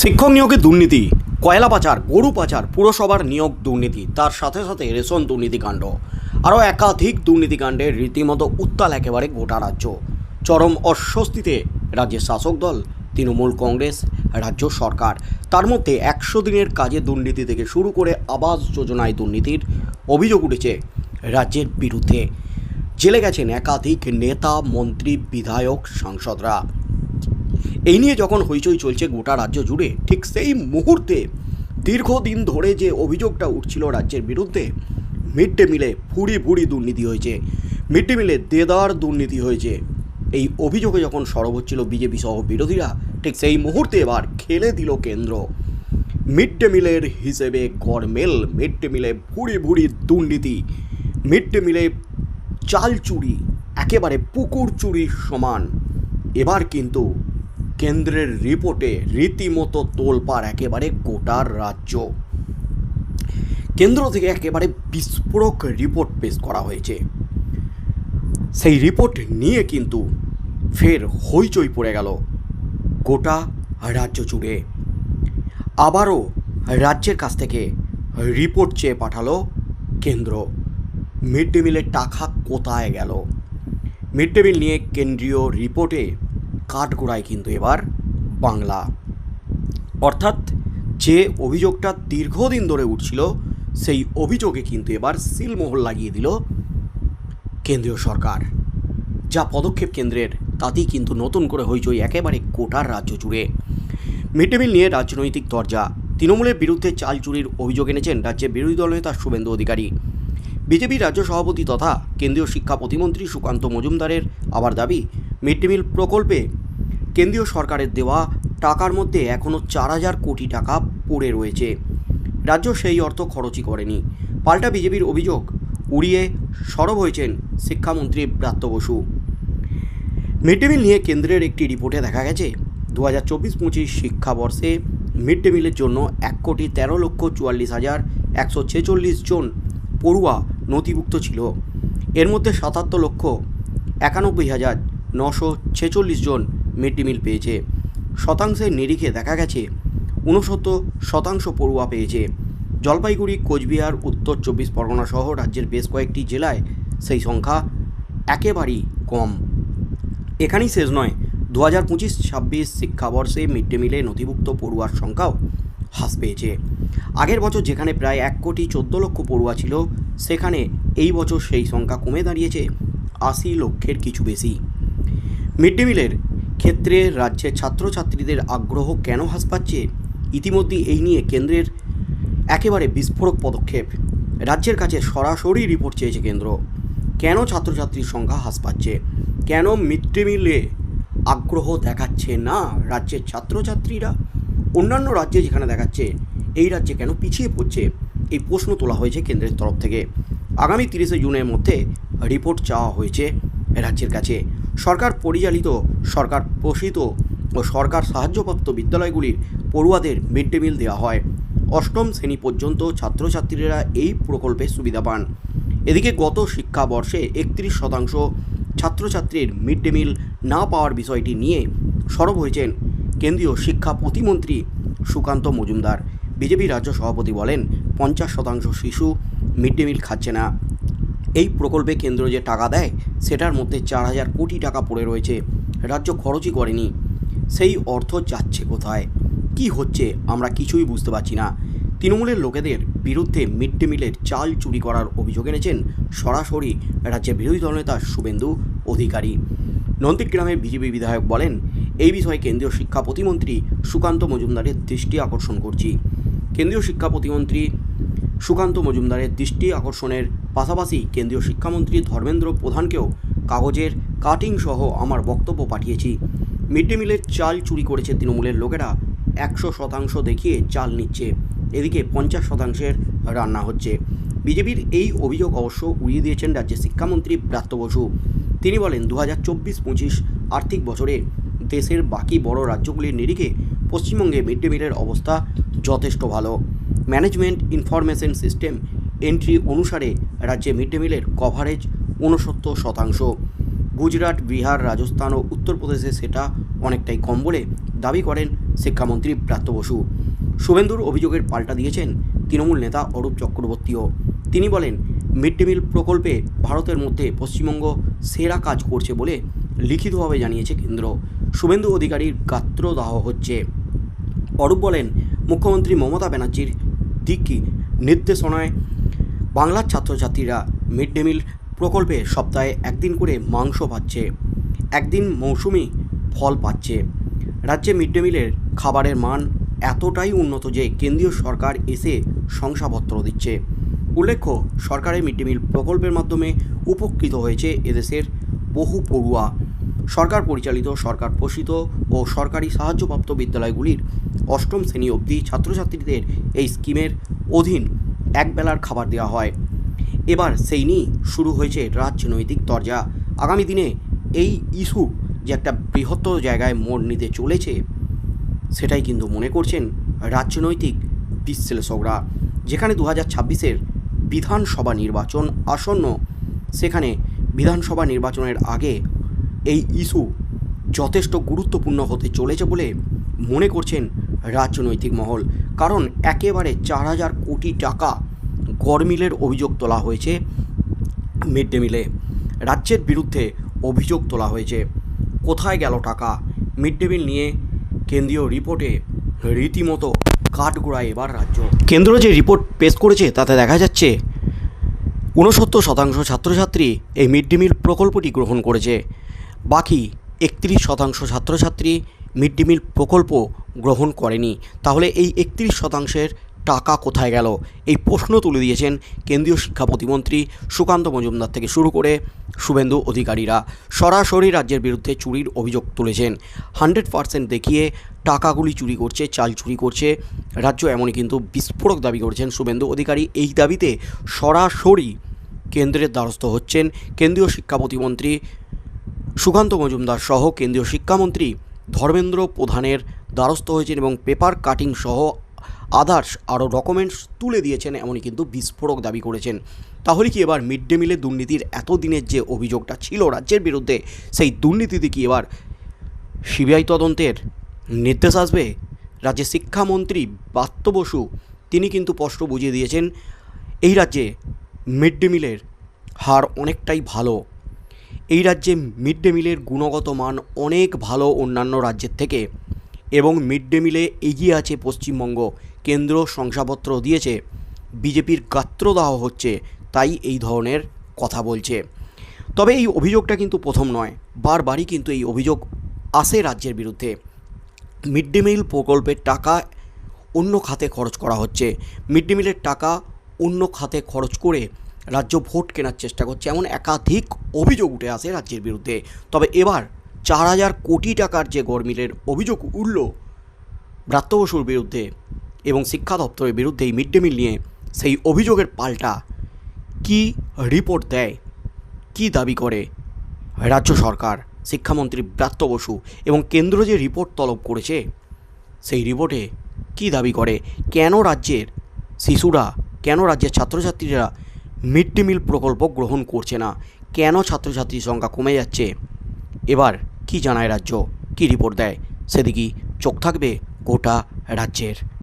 শিক্ষক নিয়োগে দুর্নীতি, কয়লা পাচার, গরু পাচার, পুরসভার নিয়োগ দুর্নীতি, তার সাথে সাথে রেশন দুর্নীতিকাণ্ড। আরও একাধিক দুর্নীতিকাণ্ডে রীতিমতো উত্তাল একেবারে গোটা রাজ্য। চরম অস্বস্তিতে রাজ্যের শাসক দল, তৃণমূল কংগ্রেস, রাজ্য সরকার, তার মধ্যে একশো দিনের কাজে দুর্নীতি থেকে শুরু করে আবাস যোজনায় দুর্নীতির অভিযোগ উঠেছে রাজ্যের বিরুদ্ধে। জেলে গেছেন একাধিক নেতা, মন্ত্রী, বিধায়ক, সাংসদরা। এই নিয়ে যখন হইচই চলছে গোটা রাজ্য জুড়ে, ঠিক সেই মুহূর্তে দীর্ঘদিন ধরে যে অভিযোগটা উঠছিল রাজ্যের বিরুদ্ধে মিড ডে মিলে ভুড়ি ভুড়ি দুর্নীতি হয়েছে। মিড ডে মিলে দেদার দুর্নীতি হয়েছে। এই অভিযোগে যখন সরব হচ্ছিল বিজেপি সহ বিরোধীরা, ঠিক সেই মুহূর্তে এবার খেলে দিল কেন্দ্র। মিড ডে মিলের হিসেবে গরমেল মিড ডে মিলে ভুড়ি ভুড়ি দুর্নীতি মিড ডে মিলে চাল চুরি, একেবারে পুকুর চুরির সমান। এবার কিন্তু কেন্দ্রের রিপোর্টে রীতিমতো তোলপাড় একেবারে গোটার রাজ্য। কেন্দ্র থেকে একেবারে বিস্ফোরক রিপোর্ট পেশ করা হয়েছে। সেই রিপোর্ট নিয়ে কিন্তু ফের হইচই পড়ে গেল গোটা রাজ্য জুড়ে। আবারও রাজ্যের কাছ থেকে রিপোর্ট চেয়ে পাঠালো কেন্দ্র। মিড ডে মিলের টাকা কোথায় গেল? মিড ডে মিল নিয়ে কেন্দ্রীয় রিপোর্টে কাঠগোড়ায় কিন্তু এবার বাংলা। অর্থাৎ যে অভিযোগটা দীর্ঘদিন ধরে উঠছিল, সেই অভিযোগে কিন্তু এবার সিলমোহর লাগিয়ে দিল কেন্দ্রীয় সরকার। যা পদক্ষেপ কেন্দ্রের, তাতেই কিন্তু নতুন করে হইচই একেবারে গোটার রাজ্য জুড়ে। মিড ডে মিল নিয়ে রাজনৈতিক দরজা। তৃণমূলের বিরুদ্ধে চাল চুরির অভিযোগ এনেছেন রাজ্যের বিরোধী দল নেতা শুভেন্দু অধিকারী। বিজেপির রাজ্য সভাপতি তথা কেন্দ্রীয় শিক্ষা প্রতিমন্ত্রী সুকান্ত মজুমদারের আবার দাবি মিড ডে মিল প্রকল্পে কেন্দ্রীয় সরকারের দেওয়া টাকার মধ্যে এখনও চার হাজার কোটি টাকা পড়ে রয়েছে। রাজ্য সেই অর্থ খরচই করেনি। পাল্টা বিজেপির অভিযোগ, উড়িয়ে সরব হয়েছেন শিক্ষামন্ত্রী Bratya Basu. Mid day meal নিয়ে কেন্দ্রের একটি রিপোর্টে দেখা গেছে দু হাজার চব্বিশ পঁচিশ শিক্ষাবর্ষে মিড ডে মিলের জন্য এক কোটি তেরো লক্ষ চুয়াল্লিশ হাজার একশো ছেচল্লিশ জন পড়ুয়া নথিভুক্ত ছিল। এর মধ্যে সাতাত্তর লক্ষ একানব্বই হাজার নশো ছেচল্লিশ জন মিড ডে মিল পেয়েছে। শতাংশের নিরিখে দেখা গেছে, ঊনসত্তর শতাংশ পড়ুয়া পেয়েছে। জলপাইগুড়ি, কোচবিহার, উত্তর চব্বিশ পরগনা সহ রাজ্যের বেশ কয়েকটি জেলায় সেই সংখ্যা একেবারেই কম। এখানেই শেষ নয় দু হাজার পঁচিশ ছাব্বিশ শিক্ষাবর্ষে মিড ডে মিলে নথিভুক্ত পড়ুয়ার সংখ্যাও হ্রাস পেয়েছে। আগের বছর যেখানে প্রায় এক কোটি চোদ্দ লক্ষ পড়ুয়া ছিল, সেখানে এই বছর সেই সংখ্যা কমে দাঁড়িয়েছে আশি লক্ষের কিছু বেশি। মিড ডে মিলের ক্ষেত্রে রাজ্যের ছাত্রছাত্রীদের আগ্রহ কেন হ্রাস পাচ্ছে? ইতিমধ্যে এই নিয়ে কেন্দ্রের একেবারে বিস্ফোরক পদক্ষেপ। রাজ্যের কাছে সরাসরি রিপোর্ট চেয়েছে কেন্দ্র। কেন ছাত্রছাত্রীর সংখ্যা হ্রাস পাচ্ছে? কেন মিড ডে মিলে আগ্রহ দেখাচ্ছে না রাজ্যের ছাত্রছাত্রীরা? অন্যান্য রাজ্যে যেখানে দেখাচ্ছে, এই রাজ্যে কেন পিছিয়ে পড়ছে? এই প্রশ্ন তোলা হয়েছে কেন্দ্রের তরফ থেকে। আগামী তিরিশে জুনের মধ্যে রিপোর্ট চাওয়া হয়েছে রাজ্যের কাছে। সরকার পরিচালিত, সরকার পোষিত ও সরকার সাহায্যপ্রাপ্ত বিদ্যালয়গুলির পড়ুয়াদের মিড ডে মিল দেওয়া হয়। অষ্টম শ্রেণি পর্যন্ত ছাত্রছাত্রীরা এই প্রকল্পের সুবিধা পান। এদিকে গত শিক্ষাবর্ষে একত্রিশ শতাংশ ছাত্রছাত্রীর মিড ডে মিল না পাওয়ার বিষয়টি নিয়ে সরব হয়েছেন কেন্দ্রীয় শিক্ষা প্রতিমন্ত্রী সুকান্ত মজুমদার। বিজেপি রাজ্য সভাপতি বলেন, পঞ্চাশ শতাংশ শিশু মিড ডে মিল খাচ্ছে না। এই প্রকল্পে কেন্দ্র যে টাকা দেয়, সেটার মধ্যে চার হাজার কোটি টাকা পড়ে রয়েছে। রাজ্য খরচই করেনি। সেই অর্থ যাচ্ছে কোথায়? কি হচ্ছে আমরা কিছুই বুঝতে পারছি না। তৃণমূলের লোকেদের বিরুদ্ধে মিড ডে মিলের চাল চুরি করার অভিযোগ এনেছেন সরাসরি রাজ্যের বিরোধী দলনেতা শুভেন্দু অধিকারী। নন্দীগ্রামের বিজেপি বিধায়ক বলেন, এই বিষয়ে কেন্দ্রীয় শিক্ষা প্রতিমন্ত্রী সুকান্ত মজুমদারের দৃষ্টি আকর্ষণ করছি। কেন্দ্রীয় শিক্ষা প্রতিমন্ত্রী সুকান্ত মজুমদারের দৃষ্টি আকর্ষণের পাশাপাশি কেন্দ্রীয় শিক্ষামন্ত্রী ধর্মেন্দ্র প্রধানকেও কাগজের কাটিং সহ আমার বক্তব্য পাঠিয়েছি। মিড ডে মিলের চাল চুরি করেছে তৃণমূলের লোকেরা, একশো শতাংশ দেখিয়ে চাল নিচ্ছে, এদিকে পঞ্চাশ শতাংশের রান্না হচ্ছে। বিজেপির এই অভিযোগ অবশ্য উড়িয়ে দিয়েছেন রাজ্যের শিক্ষামন্ত্রী ব্রাত্য বসু। তিনি বলেন দু হাজার চব্বিশ পঁচিশ আর্থিক বছরে দেশের বাকি বড় রাজ্যগুলির নিরিখে পশ্চিমবঙ্গে মিড ডে মিলের অবস্থা যথেষ্ট ভালো। ম্যানেজমেন্ট ইনফরমেশন সিস্টেম এন্ট্রি অনুসারে রাজ্যে মিড ডে মিলের কভারেজ ঊনসত্তর শতাংশ। গুজরাট, বিহার, রাজস্থান ও উত্তরপ্রদেশে সেটা অনেকটাই কম বলে দাবি করেন শিক্ষামন্ত্রী ব্রাত্য বসু। শুভেন্দুর অভিযোগের পাল্টা দিয়েছেন তৃণমূল নেতা অরূপ চক্রবর্তীও। তিনি বলেন মিড ডে মিল প্রকল্পে ভারতের মধ্যে পশ্চিমবঙ্গ সেরা কাজ করছে বলে লিখিতভাবে জানিয়েছে কেন্দ্র। শুভেন্দু অধিকারীর গাত্রদাহ হচ্ছে। অরূপ বলেন, মুখ্যমন্ত্রী মমতা ব্যানার্জির দিক নির্দেশনায় বাংলার ছাত্রছাত্রীরা মিড ডে মিল প্রকল্পে সপ্তাহে একদিন করে মাংস পাচ্ছে, একদিন মৌসুমি ফল পাচ্ছে। রাজ্যে মিড ডে মিলের খাবারের মান এতটাই উন্নত যে কেন্দ্রীয় সরকার এসে শংসাপত্র দিচ্ছে। উল্লেখ্য, সরকারের মিড ডে মিল প্রকল্পের মাধ্যমে উপকৃত হয়েছে এদেশের বহু পড়ুয়া। সরকার পরিচালিত, সরকার পোষিত ও সরকারি সাহায্যপ্রাপ্ত বিদ্যালয়গুলির অষ্টম শ্রেণি অবধি ছাত্রছাত্রীদের এই স্কিমের অধীন একবেলার খাবার দেওয়া হয়। এবার সেই নিয়ে শুরু হয়েছে রাজনৈতিক তরজা। আগামী দিনে এই ইস্যু যে একটা বৃহত্তর জায়গায় মোড় নিতে চলেছে, সেটাই কিন্তু মনে করছেন রাজনৈতিক বিশ্লেষকরা। যেখানে দু হাজার ছাব্বিশের বিধানসভা নির্বাচন আসন্ন, সেখানে বিধানসভা নির্বাচনের আগে এই ইস্যু যথেষ্ট গুরুত্বপূর্ণ হতে চলেছে বলে মনে করছেন রাজনৈতিক মহল। কারণ একেবারে চার হাজার কোটি টাকা গরমিলের অভিযোগ তোলা হয়েছে মিড ডে মিলে। রাজ্যের বিরুদ্ধে অভিযোগ তোলা হয়েছে। কোথায় গেল টাকা? মিড ডে মিল নিয়ে কেন্দ্রীয় রিপোর্টে রীতিমতো কাঠগোড়ায় এবার রাজ্য। কেন্দ্র যে রিপোর্ট পেশ করেছে, তাতে দেখা যাচ্ছে ঊনসত্তর শতাংশ ছাত্রছাত্রী এই মিড ডে মিল প্রকল্পটি গ্রহণ করেছে। বাকি একত্রিশ শতাংশ ছাত্রছাত্রী মিড ডে মিল প্রকল্প গ্রহণ করেনি। তাহলে এই একত্রিশ শতাংশের টাকা কোথায় গেল? এই প্রশ্ন তুলে দিয়েছেন কেন্দ্রীয় শিক্ষা প্রতিমন্ত্রী সুকান্ত মজুমদার থেকে শুরু করে শুভেন্দু অধিকারীরা। সরাসরি রাজ্যের বিরুদ্ধে চুরির অভিযোগ তুলেছেন। হান্ড্রেড পার্সেন্ট দেখিয়ে টাকাগুলি চুরি করছে, চাল চুরি করছে। রাজ্য এমনই কিন্তু বিস্ফোরক দাবি করেছেন শুভেন্দু অধিকারী। এই দাবিতে সরাসরি কেন্দ্রের দ্বারস্থ হচ্ছেন কেন্দ্রীয় শিক্ষা প্রতিমন্ত্রী সুকান্ত মজুমদার সহ কেন্দ্রীয় শিক্ষামন্ত্রী ধর্মেন্দ্র প্রধানের দ্বারস্থ হয়েছেন এবং পেপার কাটিং সহ আদার্স আরও ডকুমেন্টস তুলে দিয়েছেন, এমনই কিন্তু বিস্ফোরক দাবি করেছেন। তাহলে কি এবার মিড ডে মিলের দুর্নীতির এতদিনের যে অভিযোগটা ছিল রাজ্যের বিরুদ্ধে, সেই দুর্নীতিতে কি এবার সিবিআই তদন্তের নির্দেশ আসবে? রাজ্যের শিক্ষামন্ত্রী বাত্য বসু, তিনি কিন্তু স্পষ্ট বুঝিয়ে দিয়েছেন, এই রাজ্যে মিড ডে মিলের হার অনেকটাই ভালো। এই রাজ্যে মিড ডে মিলের গুণগত মান অনেক ভালো অন্যান্য রাজ্যের থেকে এবং মিড ডে মিলে এগিয়ে আছে পশ্চিমবঙ্গ। কেন্দ্র শংসাপত্র দিয়েছে, বিজেপির গাত্রদাহ হচ্ছে, তাই এই ধরনের কথা বলছে। তবে এই অভিযোগটা কিন্তু প্রথম নয়, বারবারই কিন্তু এই অভিযোগ আসে রাজ্যের বিরুদ্ধে। মিড ডে মিল প্রকল্পের টাকা অন্য খাতে খরচ করা হচ্ছে, মিড ডে মিলের টাকা অন্য খাতে খরচ করে রাজ্য ভোট কেনার চেষ্টা করছে, এমন একাধিক অভিযোগ উঠে আসে রাজ্যের বিরুদ্ধে। তবে এবার চার হাজার কোটি টাকার যে গরমিলের অভিযোগ উঠল ব্রাত্য বসুর বিরুদ্ধে এবং শিক্ষা দপ্তরের বিরুদ্ধে এই মিড ডে মিল নিয়ে, সেই অভিযোগের পাল্টা কি রিপোর্ট দেয়, কি দাবি করে রাজ্য সরকার, শিক্ষামন্ত্রী ব্রাত্য বসু এবং কেন্দ্র যে রিপোর্ট তলব করেছে, সেই রিপোর্টে কি দাবি করে? কেন রাজ্যের শিশুরা, কেন রাজ্যের ছাত্রছাত্রীরা মিড ডে মিল প্রকল্প গ্রহণ করছে না। কেন ছাত্রছাত্রীর সংখ্যা কমে যাচ্ছে? এবার কি জানায় রাজ্য? কি রিপোর্ট দেয়? সেদিকেই চোখ থাকবে গোটা রাজ্যের।